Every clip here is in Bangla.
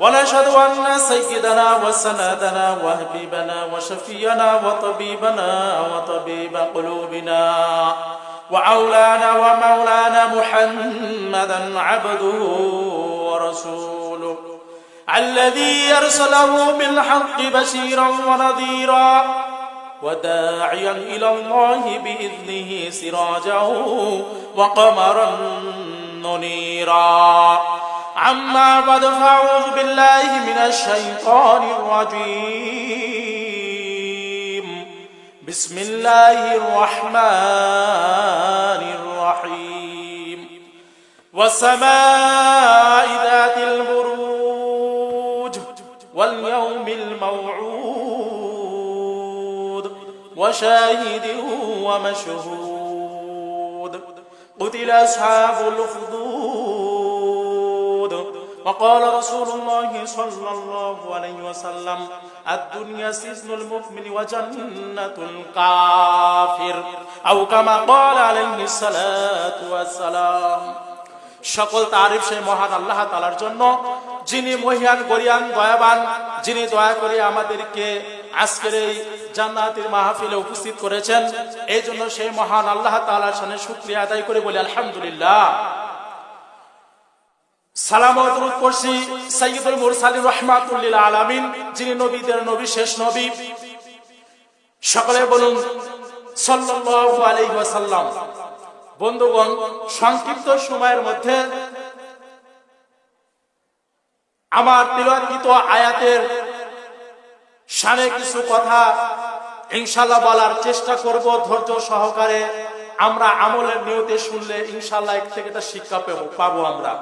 ونشهد أن سيدنا وسندنا وحبيبنا وشفينا وطبيبنا وطبيب قلوبنا وعولانا ومولانا محمدا عبده ورسوله الذي أرسله بالحق بشيرا ونذيرا وداعيا إلى الله بإذنه سراجا وقمرا منيرا عما بعد فأعوذ بالله من الشيطان الرجيم. بسم الله الرحمن الرحيم. والسماء ذات البروج واليوم الموعود وشاهد ومشهود. قتل أصحاب الأخدود وقال رسول الله صلى الله عليه وسلم الدنيا سجن المؤمن وجنة الكافر أو كما قال عليه الصلاة والسلام সকল তারিফ সেই মহান আল্লাহ তালার জন্য যিনি মহিয়ান গরিয়ান দয়াবান যিনি দয়া করে আমাদেরকে আজকের এই জান্নাতের মাহফিলে উপস্থিত করেছেন এই জন্য সেই মহান আল্লাহ তালার সামনে শুক্রিয়া আদায় করে বলি আলহামদুলিল্লাহ সৈয়দুল রহমাতুল্লিল আলামিন, যিনি নবীদের নবী, শেষ নবী। সকলে বলুন, সাল্লাল্লাহু আলাইহি ওয়াসাল্লাম। বন্ধুগণ, সংক্ষিপ্ত সময়ের মধ্যে আমার তিলকিত আয়াতের সানে কিছু কথা ইনশাল্লাহ বলার চেষ্টা করব। ধৈর্য সহকারে আমরা আমলের নিয়তে শুনলে ইনশাল্লাহ এক থেকে শিক্ষা পাবো পাবো আমরা।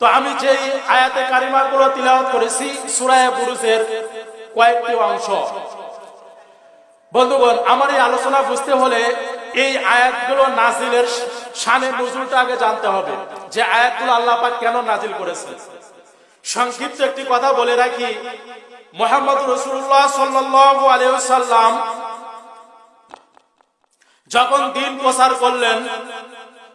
তো আমি যেই আয়াতে কারিমাগুলো তিলাওয়াত করেছি, সুরায় বুরুজের কয়েকটি অংশ। বন্ধুগণ, আমার এই আলোচনা বুঝতে হলে এই আয়াতগুলো নাজিলের শানের নজরুলটা আগে জানতে হবে যে আয়াতগুলো আল্লাহ পাক কেন নাজিল করেছে। সংক্ষিপ্ত একটি কথা বলে রাখি, মোহাম্মদ রসুল্লাহ সাল্লাল্লাহু আলাইহি সাল্লাম যখন দিন প্রচার করলেন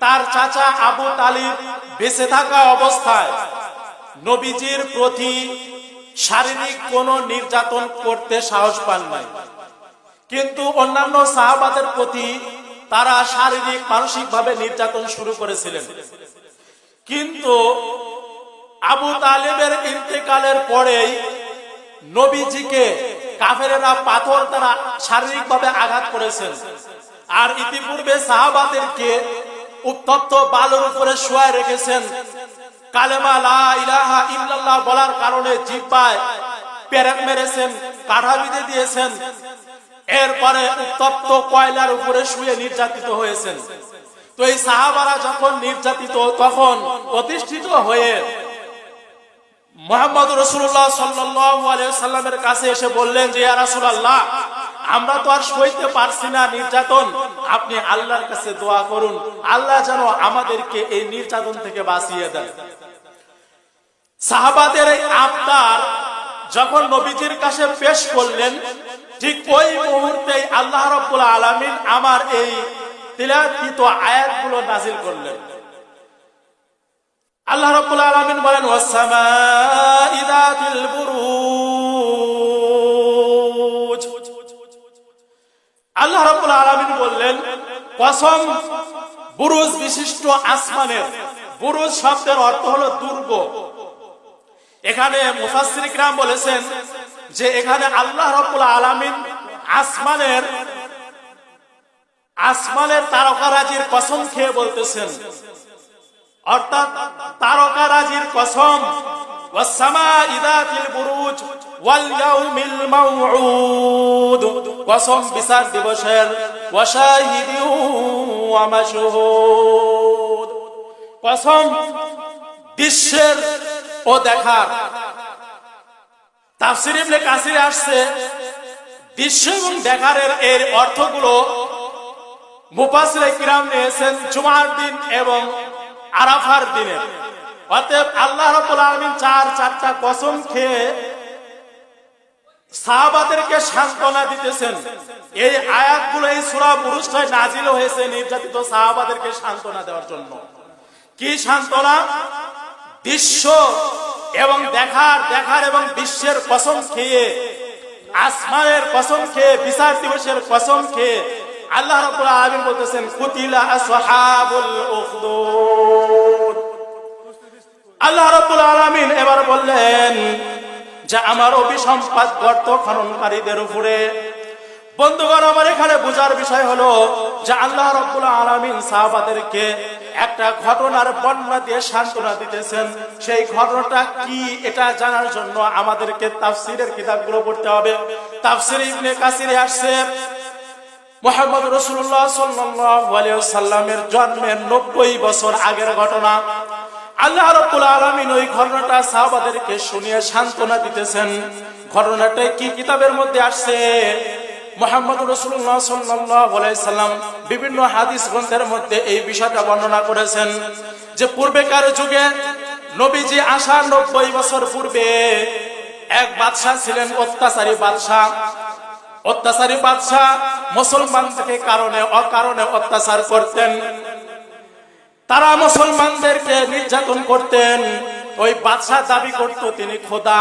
তার চাচা আবু তালিব বেঁচে থাকা অবস্থায় নবীজির প্রতি শারীরিক কোন নির্যাতন করতে সাহস পান নাই। কিন্তু অন্যান্য সাহাবাদের প্রতি তারা শারীরিক মানসিক ভাবে নির্যাতন শুরু করেছিলেন। কিন্তু আবু তালেবের ইন্তেকালের পরেই নবীজিকে কাফেরেরা পাথর তারা শারীরিকভাবে আঘাত করেছেন। আর ইতিপূর্বে সাহাবাদেরকে উত্তপ্ত বালুর উপরে শোয়ায় রেখেছেন। কালেমা লা ইলাহা ইল্লাল্লাহ বলার কারণে জিব্বায় পেরেক মেরেছেন কাঠা বিঁধে দিয়েছেন। এরপরে উত্তপ্ত কয়লার উপরে শুয়ে নির্যাতিত হয়েছেন। তো এই সাহাবারা যখন নির্যাতিত, তখন প্রতিষ্ঠিত হয়ে মোহাম্মদ রসুল্লাহ সাল্লামের কাছে এসে বললেন যে রাসুল্লাহ আমরা তো আর সইতে পারছি না নির্যাতন। আপনি আল্লাহর কাছে দোয়া করুন। আল্লাহ যেন আমাদেরকে এই নির্যাতন থেকে বাঁচিয়ে দেন। সাহাবাদের এই আবদার যখন নবীজির কাছে পেশ করলেন, ঠিক ওই মুহূর্তে আল্লাহ রব্বুল আলমিন আমার এই তিলাকিত আয়াতগুলো নাজিল করলেন। আল্লাহ রব্বুল আলমিন বলেন ওয়াসামাইদাতিল বুরুজ আল্লাহ রাবুল আলমিন বললেন, কসম, বুরুজ বিশিষ্ট আসমানের, বুরুজ শব্দের অর্থ হলো দুর্গ। এখানে মুফাসিরাম বলেছেন যে এখানে আল্লাহ রাবুল আলমিন আসমানের আসমানের তারকারাজির কসম খেয়ে বলতেছেন। অর্থাৎ তারকারাজির কসম ওয়াসসামা বুরুজ ওয়াল ইয়াউমিল মাউউদ কসম বিচার দিবসের ওয়াশাহিদি ওয়া মাশহুদ। কসম তাফসির ইবনে কাসির আসছে। বিশ্ব এবং দেখারের এর অর্থগুলো মুফাসিরে কিরাম নিয়েছেন জুমার দিন এবং আরাফার দিনে। অতএব আল্লাহ রাব্বুল আলামিন চার চারটা কসম খেয়ে সাহাবাদেরকে সান্ত্বনা দিতেছেন। এই আয়াতগুলো এই সূরা পুরুষটায় নাজিল হয়েছে নির্যাতিত সাহাবাদেরকে সান্ত্বনা দেওয়ার জন্য। কি সান্ত্বনা? দৃশ্য এবং দেখার দেখার এবং বিশ্বের কসম খেয়ে, আসমানের কসম খেয়ে, বিচার দিবসের কসম খেয়ে আল্লাহ রাব্বুল আলামিন বলতেছেন, কুতিলা আসহাবুল উখদুদ। আল্লাহ রাব্বুল আলামিন এবার বললেন যে আমার অভিসম্পাদ গর্ত খননকারীদের উপরে। বন্ধুগণ, আমার এখানে বোঝার বিষয় হলো যে আল্লাহ রাব্বুল আলামিন সাহাবাদেরকে একটা ঘটনার বর্ণনা দিয়ে সান্ত্বনা দিতেছেন। সেই ঘটনাটা কি এটা জানার জন্য আমাদেরকে তাফসিরের কিতাবগুলো পড়তে হবে। তাফসির ইবনে কাসিরে আসছে। মোহাম্মদ রসুল্লাহ সাল্লাহ সাল্লামের জন্মের নব্বই বছর আগের ঘটনা। আল্লাহ রব্বুল আলমিন ওই ঘটনাটা সাহাবাদেরকে শুনিয়ে সান্ত্বনা দিতেছেন। ঘটনাটা কি কিতাবের মধ্যে আসছে? মোহাম্মদ রসুল্লাহ সাল্লাম বিভিন্ন হাদিস গ্রন্থের মধ্যে এই বিষয়টা বর্ণনা করেছেন যে পূর্বেকার যুগে নবীজি আসার নব্বই বছর পূর্বে এক বাদশাহ ছিলেন অত্যাচারী বাদশাহ। অত্যাচারী বাদশাহ মুসলমানদেরকে কারণে, অকারণে অত্যাচার করতেন। তারা মুসলমানদেরকে নির্যাতন করতেন। ওই বাদশাহ দাবি করত, তিনি খোদা,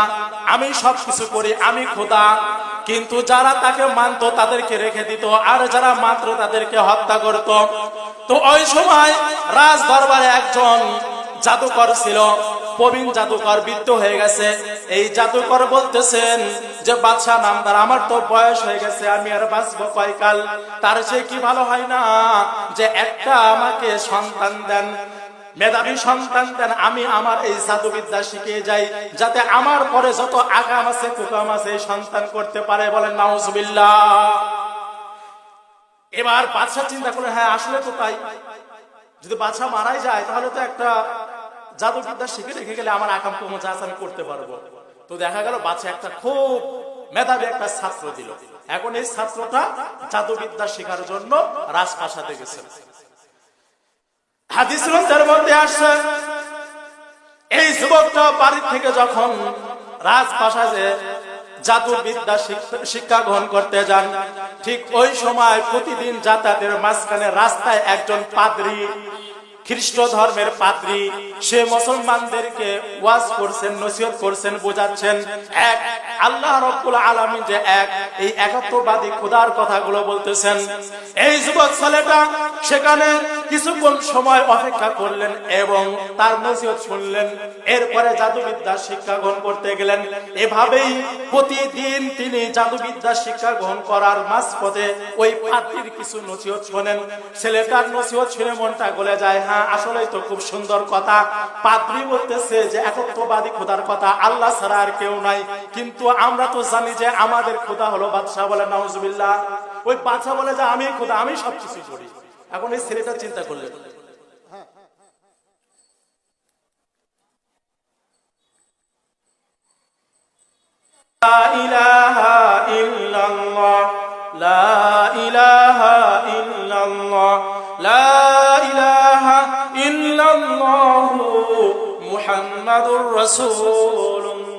আমি সব কিছু করি, আমি খোদা। কিন্তু যারা তাকে মানত, তাদেরকে রেখে দিত, আর যারা মাত্র তাদেরকে হত্যা করত। তো ওই সময় রাজ দরবারে একজন জাদুকর ছিল প্রবীণ জাদুকর বৃদ্ধ হয়ে গেছে। এই জাদুকর বলতেছেন যে, বাদশাহ নামদার, আমার তো বয়স হয়ে গেছে, আমি আর বাঁচবো কয়কাল? তার সে কি ভালো হয় না যে, একটা আমাকে সন্তান দেন, মেধাবী সন্তান দেন, আমি আমার এই জাদুবিদ্যা শিখিয়ে যাই, যাতে আমার পরে যত আগাম আছে, কুকাম আছে সন্তান করতে পারে। বলেন, নাউজুবিল্লাহ। এবার বাদশাহ চিন্তা করে হ্যাঁ আসলে তো তাই। যদি বাদশাহ মারাই যায়, তাহলে তো একটা জাদুবিদ্যা শিখে রেখে গেলে আমার আকাম কমো যা আমি করতে পারব। তো দেখা গেল বাচ্চা একটা খুব মেধাবী একটা ছাত্র দিল। এখন এই ছাত্রটা জাদুবিদ্যা শেখার জন্য রাজপ্রাসাদে গেছে। এই যুবকটা বাড়ি থেকে যখন রাজপ্রাসাদে জাদুর বিদ্যা শিখ- শিক্ষা গ্রহণ করতে যান, ঠিক ওই সময় প্রতিদিন যাতায়াতের মাঝখানে রাস্তায় একজন পাদ্রী খ্রিস্ট ধর্মের পাদ্রী সে মুসলমানদেরকে ওয়াজ করছেন, নসিহত করছেন, বোঝাচ্ছেন, এক, আল্লাহ রব্বুল আলামিন যে এক, এই একাত্মবাদী খোদার কথাগুলো বলতেছেন। এই যুবক ছেলেটা সেখানে কিছুক্ষণ সময় অপেক্ষা করলেন এবং তার নসিহত শুনলেন। এরপরে জাদুবিদ্যা শিক্ষা গ্রহণ করতে গেলেন। এভাবেই প্রতিদিন তিনি জাদুবিদ্যা শিক্ষা গ্রহণ করার মাঝপথে ওই পাত্রীর কিছু নসিহত শোনেন। ছেলেটার নসিহত শুনে মনটা গলে যায় হ্যাঁ আসলেই তো খুব সুন্দর কথা। পাত্রী বলতেছে যে, একত্ববাদী খোদার কথা আল্লাহ ছাড়া আর কেউ নাই। কিন্তু আমরা তো জানি যে আমাদের খোদা হলো বাদশাহ বলে, নাউজুবিল্লাহ। ওই বাদশাহ বলে যে আমি খোদা আমি সবকিছু করি। এখন এই ছেলেটা চিন্তা করলেন। ইলাহা মুহাম্মাদুর রাসূলুল্লাহ।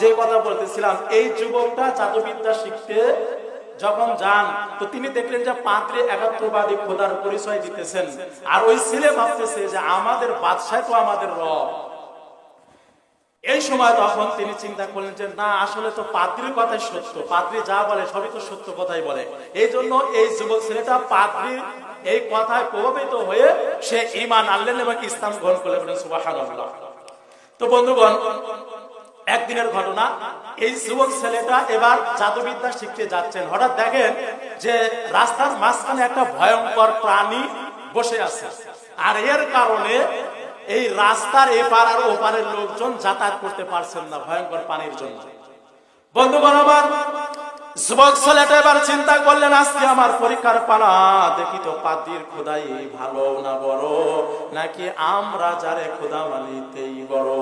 যে কথা বলতেছিলাম, এই যুবকটা জাদুবিদ্যা শিখতে যখন যান, তো তিনি দেখলেন যে পাত্রে একাত্মবাদী খোদার পরিচয় দিতেছেন। আর ওই ছেলে ভাবতেছে যে আমাদের বাদশাহ তো আমাদের রব। এই সময় তখন তিনি চিন্তা করলেন যে, না, আসলে তো পাদ্রির কথাই সত্য। পাদ্রি যা বলে সবই তো সত্য কথাই বলে। এই জন্য এই যুবক ছেলেটা পাদ্রির এই কথায় প্রভাবিত হয়ে সে ইমান আনলেন এবং ইসলাম গ্রহণ করলেন সুবহানাল্লাহ। তো বন্ধুগণ, একদিনের ঘটনা, এই যুবক ছেলেটা এবার জাদুবিদ্যা শিখতে যাচ্ছেন। হঠাৎ দেখেন যে রাস্তার মাঝখানে একটা ভয়ঙ্কর প্রাণী বসে আছে। আর এর কারণে এই রাস্তার এপার আর ওপারের লোকজন যাতায়াত করতে পারছেন না ভয়ঙ্কর পানির জন্য। বন্ধুগণ আমার যুবক ছেলেটা এবার চিন্তা করলেন, আজকে আমার পরীক্ষার পালা, দেখি তো পাদির খোদাই ভালো না বড়? নাকি আমরা যারে খোদা মানিতেই বড়?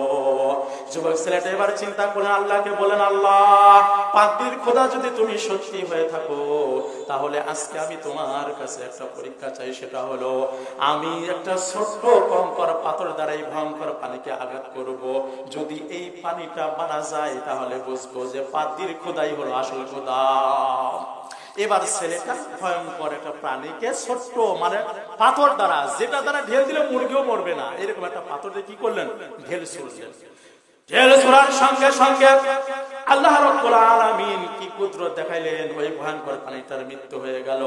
যুবক ছেলেটা এবার চিন্তা করলেন আল্লাহকে বলেন আল্লাহ পাদির খোদা যদি তুমি সত্যি হয়ে থাকো, তাহলে আজকে আমি তোমার কাছে একটা পরীক্ষা চাই, সেটা হলো আমি একটা ছোট্ট কঙ্কর পাথর দ্বারা এই ভয়ঙ্কর পানিকে আঘাত করব। যদি এই পানিটা মারা যায়, তাহলে বুঝব যে পাদির খোদাই হলো আসল খোদা। এবার ছেলেটা ভয়ঙ্কর একটা প্রাণীকে ছোট্ট মানে পাথর দ্বারা, যেটা দ্বারা ঢেল দিলে মুরগিও মরবে না। এরকম একটা পাথর দিয়ে কি করলেন? ঢেল ছুড়লেন। ঢেল ছোড়ার সঙ্গে সঙ্গে আল্লাহ রব্বুল আলামিন কি কুদরত দেখাইলেন? ওই ভয়ঙ্কর প্রাণীটার মৃত্যু হয়ে গেল।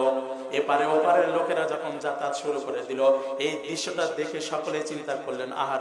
এপারে ওপারের লোকেরা যখন যাতায়াত শুরু করে দিল, এই দৃশ্যটা দেখে সকলে চিন্তা করলেন, আহারে!